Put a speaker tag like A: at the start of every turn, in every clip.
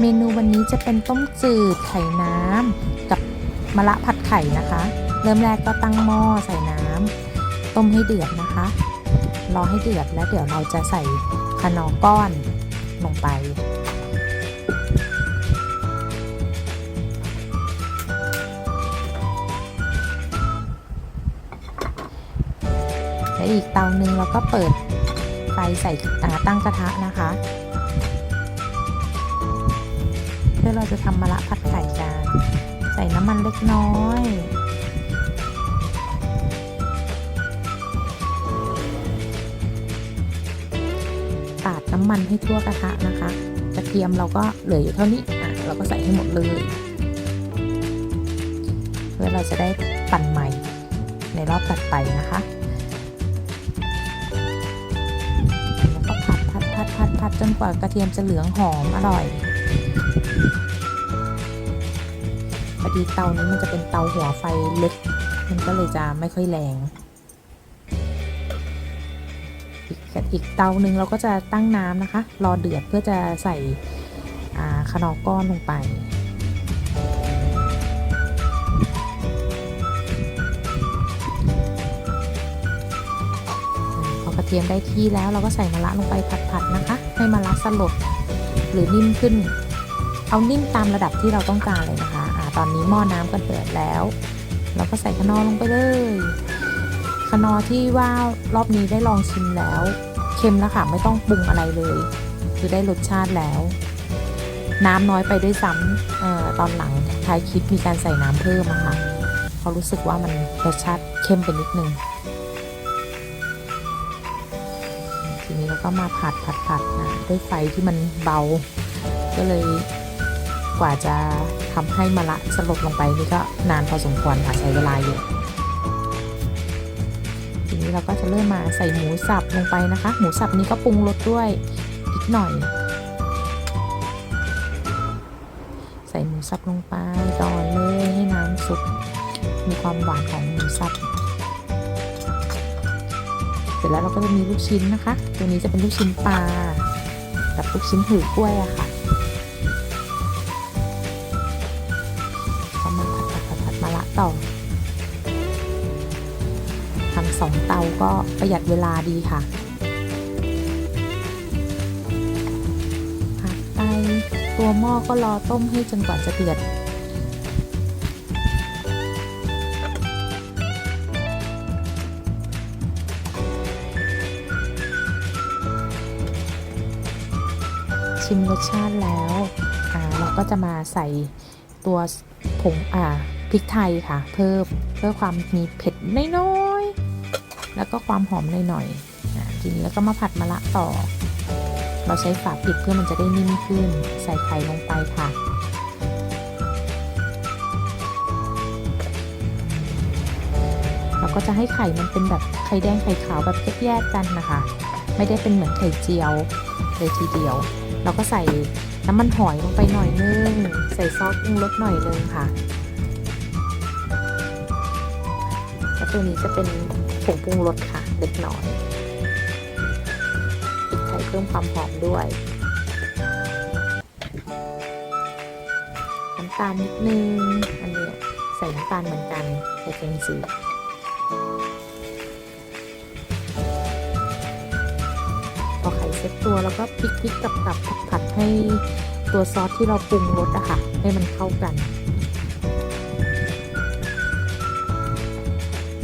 A: เมนูวันนี้จะเป็นต้มจืดไข่น้ำกับมะระผัดไข่นะคะ เริ่มแรกก็ตั้งหม้อใส่น้ำต้มให้เดือดนะคะ รอให้เดือดแล้วเดี๋ยวเราจะใส่คะนอก้อนลงไป และอีกเตาหนึ่งเราก็เปิดไฟใส่ตั้งกระทะนะคะ พื่อเราจะทำมะระผัดไข่กันใส่น้ำมันเล็กน้อย ปาดน้ำมันให้ทั่วกระทะนะคะกระเทียมเราก็เหลืออยู่เท่านี้อะเราก็ใส่ให้หมดเลย เพื่อเราจะได้ปั่นใหม่ในรอบตัดไปนะคะแล้วก็ผัดผัดผัดผัดผัดจนกว่ากระเทียมจะเหลืองหอมอร่อย พอดีเตานี้มันจะเป็นเตาหัวไฟเล็ก มันก็เลยจะไม่ค่อยแรง อีกอีกเตาหนึ่งเราก็จะตั้งน้ำนะคะ รอเดือดเพื่อจะใส่อ่าขนอก้อนลงไปกระเทียมได้ที่แล้วเราก็ใส่มะระลงไปผัดๆนะคะ ให้มะระสลดหรือนิ่มขึ้น เอานิ่มตามระดับที่เราต้องการเลยนะคะอ่าตอนนี้หม้อน้ำก็เดือดแล้ว เราก็ใส่คะนอลงไปเลยคะนอที่ว่ารอบนี้ได้ลองชิมแล้ว เค็มแล้วค่ะไม่ต้องปรุงอะไรเลย คือได้รสชาติแล้ว น้ำน้อยไปด้วยซ้ำออตอนหลังท้ายคลิปมีการใส่น้ำเพิ่มอะค่ะเพราะรู้สึกว่ามันรสชาติเข้มไปนิดนึงทีนี้เราก็มาผัดผัดผัดนะด้วยไฟที่มันเบา ก็เลย กว่าจะทำให้มะระสลดลงไปนี่ก็นานพอสมควรค่ะใช้เวลาอยู่ทีนี้เราก็จะเริ่มมาใส่หมูสับลงไปนะคะ หมูสับนี้ก็ปรุงรสด้วยอีกหน่อย ใส่หมูสับลงไปดอนเลยให้น้ำซุปมีความหวานของหมูสับเสร็จแล้วเราก็จะมีลูกชิ้นนะคะ ตัวนี้จะเป็นลูกชิ้นปลากับลูกชิ้นหือกล้วยอะค่ะ ผัดมาละต่อทำสองเตาก็ประหยัดเวลาดีค่ะผัดไปตัวหม้อก็รอต้มให้จนกว่าจะเดือดชิมรสชาติแล้ว อ่า เราก็จะมาใส่ตัวผงอ่า พริกไทยค่ะ เพิ่มเพื่อความมีเผ็ดน้อยๆแล้วก็ความหอมหน่อยๆอ่าทีนี้แล้วก็มาผัดมะระต่อ เราใช้ฝาปิดเพื่อมันจะได้นิ่มขึ้น ใส่ไข่ลงไปค่ะเราก็จะให้ไข่มันเป็นแบบไข่แดงไข่ขาวแบบแยกๆกันนะคะ ไม่ได้เป็นเหมือนไข่เจียวเลยทีเดียว เราก็ใส่น้ำมันหอยลงไปหน่อยนึง ใส่ซอสปรุงรสหน่อยนึงค่ะ ตัวนี้จะเป็นผงปรุงรสค่ะเล็กน้อยพริกไทยเพิ่มความหอมด้วยน้ำตาลนิดนึง อันนี้ใส่น้ำตาลเหมือนกันใส่แกงจืดพอไข่เซ็ตตัวแล้วก็พลิกพลิกกลับกลับผัดผัดให้ตัวซอสที่เราปรุงรสอะค่ะ ให้มันเข้ากัน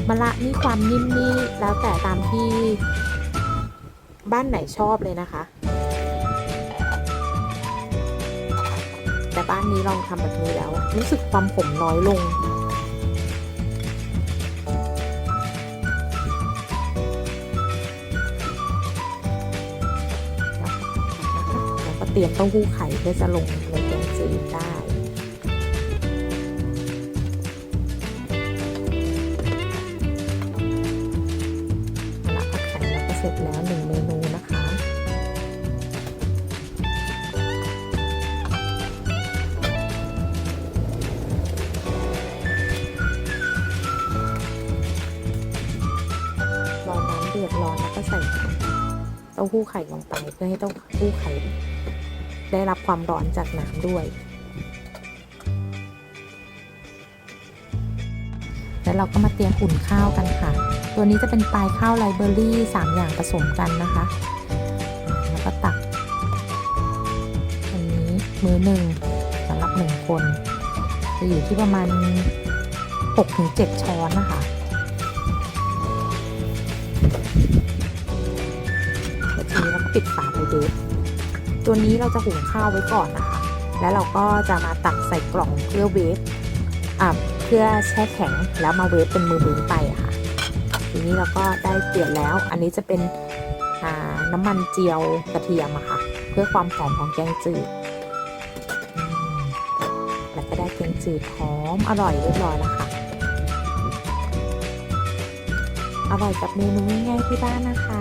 A: มะระนี่ความนิ่มนี่แล้วแต่ตามที่บ้านไหนชอบเลยนะคะ แต่บ้านนี้ลองทำแบบนี้แล้ว รู้สึกความขมน้อยลง แล้วก็เตรียมเต้าหู้ไข่เพื่อจะลง ต้อนแล้วก็ใส่เต้าหู้ไข่ลงไปเพื่อให้เต้าหู้ไข่ ได้รับความร้อนจากน้ำด้วย แล้วเราก็มาเตรียมอุ่นข้าวกันค่ะ ตัวนี้จะเป็นปลายข้าวไลเบอรี่3อย่างผสมกันนะคะ แล้วก็ตัก อันนี้มือหนึ่งสำหรับหนึ่งคน จะอยู่ที่ประมาณ6-7ช้อนนะคะ ปิดฝาไปเดฟตัวนี้เราจะหุงข้าวไว้ก่อนนะคะ แล้วเราก็จะมาตักใส่กล่องเพื่อเวฟอะเพื่อแช่แข็งแล้วมาเวฟเป็นมือมือไปค่ะ ทีนี้เราก็ได้เปลี่ยนแล้ว อันนี้จะเป็นน้ำมันเจียวกระเทียมอะค่ะ เพื่อความหอมของแกงจืด แล้วก็ได้แกงจืดหอมอร่อยเรียบร้อยแล้วค่ะ อร่อยกับเมนูง่ายๆที่บ้านนะคะ